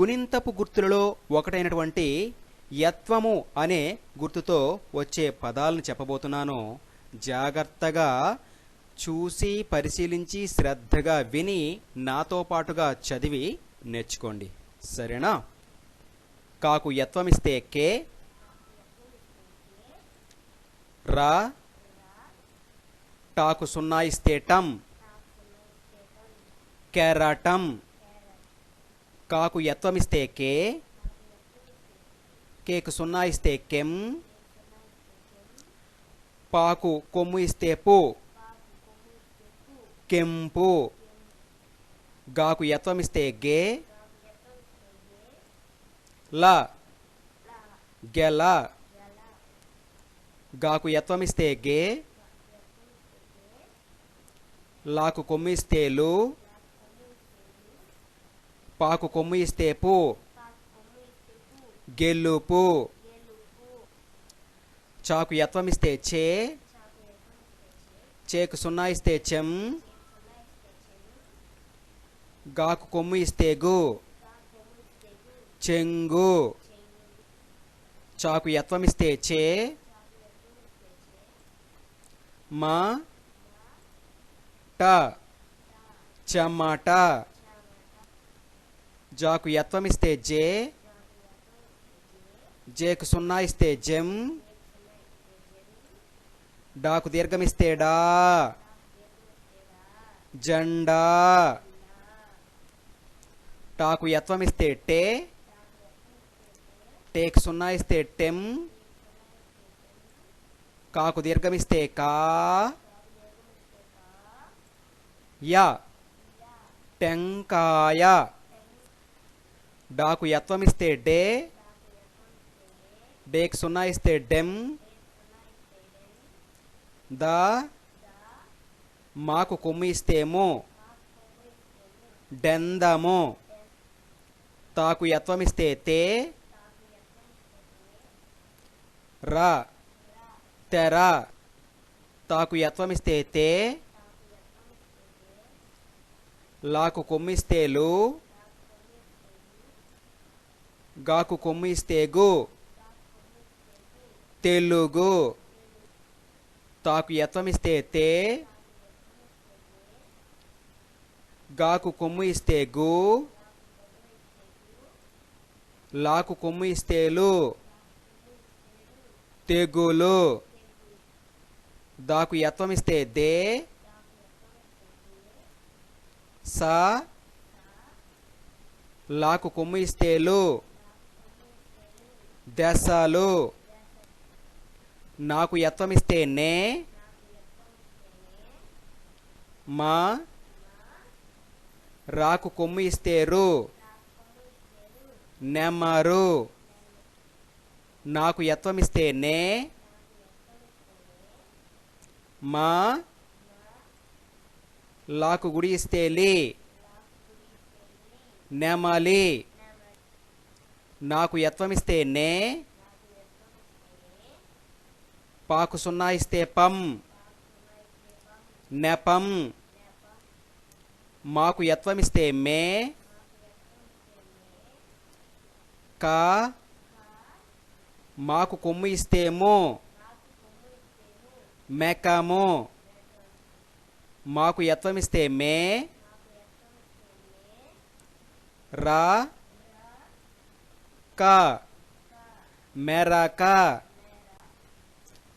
గుణింతపు గుర్తులలో ఒకటైనటువంటి యత్వము అనే గుర్తుతో వచ్చే పదాలను చెప్పబోతున్నాను. జాగ్రత్తగా చూసి పరిశీలించి శ్రద్ధగా విని నాతో పాటుగా చదివి నేర్చుకోండి. సరేనా? కాకు యత్వమిస్తే కే రా టాకు సున్నా ఇస్తే టం కెరాటం కాకు యత్వమిస్తే కే కేకు సున్నా ఇస్తే కెం పాకు కొమ్ము ఇస్తే పు కెంపు. గాకు యత్వమిస్తే గే ల గెల. గాకు యత్వమిస్తే గే లాకు కొమ్ము ఇస్తే లు పాకు కొమ్ము ఇస్తే పు. గెల్లుపు. చాకు యత్వమిస్తే చే. చేకు సున్నా ఇస్తే చెం. గాకు కొమ్ము ఇస్తే గు. చెంగు. చాకు యత్వమిస్తే చే. మా. ట. చెమ్మట జాకు యత్వమిస్తే జే జేకు సున్నా ఇస్తే జెం డాకు దీర్ఘమిస్తే డా జెండా. టాకు యత్వమిస్తే టే టేకు సున్నా ఇస్తే టెం కాకు దీర్ఘమిస్తే కా యా. టెంకాయ. డాకు యత్వమిస్తే డే డేకు సున్నా ఇస్తే డెమ్ ద మాకు కొమ్ము ఇస్తేమో డెందము. తాకు యత్వమిస్తే తే రా తెర. తాకు యత్వమిస్తే తే లాకు కొమ్మిస్తే లు గాకు కొమ్ము ఇస్తేగు. తెలుగు. తాకు యత్వమిస్తే తే. గాకు కొమ్ము ఇస్తే గు లాకు కొమ్ము ఇస్తేలు. తెగులు. దాకు యత్వమిస్తే దే. సా. లాకు కొమ్ము ఇస్తేలు. దశలు. నాకు యత్వమిస్తే నే మా రాకు కొమ్ము ఇస్తేరు నెమ్మారు నాకు యత్వమిస్తే నే మా లాకు గుడి ఇస్తే లి నెమలి నాకు యత్వమిస్తే నే పాకు సున్నా ఇస్తే పం నెపం మాకు యత్వమిస్తే మే కా మాకు కొమ్ము ఇస్తేమో మెకము మాకు యత్వమిస్తే మే రా క. మెరక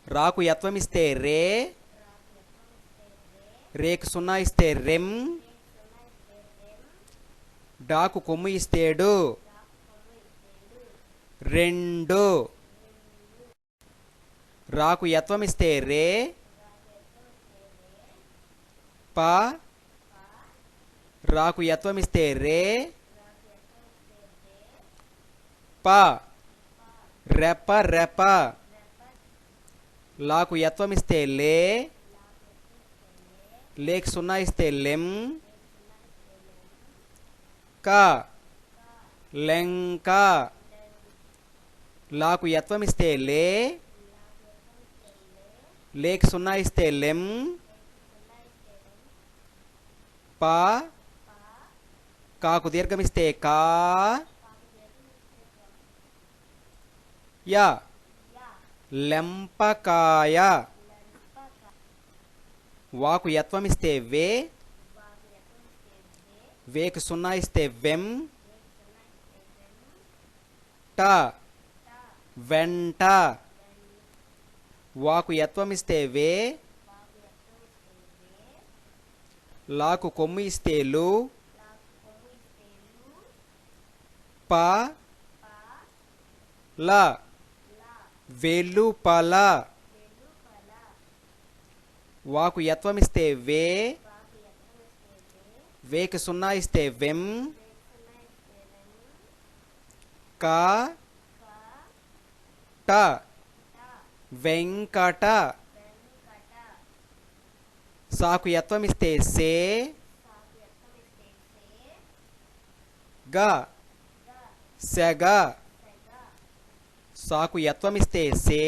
రాకు యత్వమిస్తే రే. రేకు సున్నా ఇస్తే రెమ్ డాకు కొమ్ము ఇస్తేడు. రెండు. రాకు యత్వమిస్తే రే. ప. రాకు యత్వమిస్తే రే. ప రెప రెప లాకు యత్వం ఇస్తే లే. లేక్ సున్నా ఇస్తే లెం. కా. లెంక. లాకు యత్వం ఇస్తే లే. లేక్ సున్నా ఇస్తే లెం. ప. కాకు దీర్ఘమిస్తే కా. య. లెంపకాయ. వాకు యత్వం ఇస్తే వే. వేకు సున్నా ఇస్తే వెం. ట. వెంట. వాకు యత్వం ఇస్తే వే. లాకు కొమ్ము ఇస్తే లు. ప. ల. వెలుపల. వాకు యత్వం ఇస్తే వే. వేకి సున్నా ఇస్తే వెం. కా. ట. వెంకట. సాకు యత్వం ఇస్తే సే. గ. సెగ. సాకు యత్వం ఇస్తే సే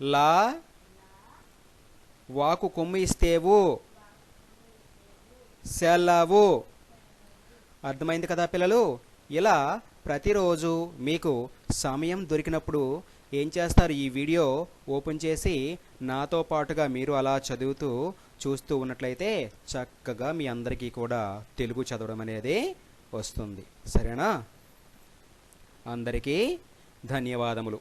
లా వాకు కొమ్ము ఇస్తేవు సెలవు. అర్థమైంది కదా పిల్లలు? ఇలా ప్రతిరోజు మీకు సమయం దొరికినప్పుడు ఏం చేస్తారు? ఈ వీడియో ఓపెన్ చేసి నాతో పాటుగా మీరు అలా చదువుతూ చూస్తూ ఉన్నట్లయితే చక్కగా మీ అందరికీ కూడా తెలుగు చదవడం అనేది వస్తుంది. సరేనా? అందరికీ ధన్యవాదములు.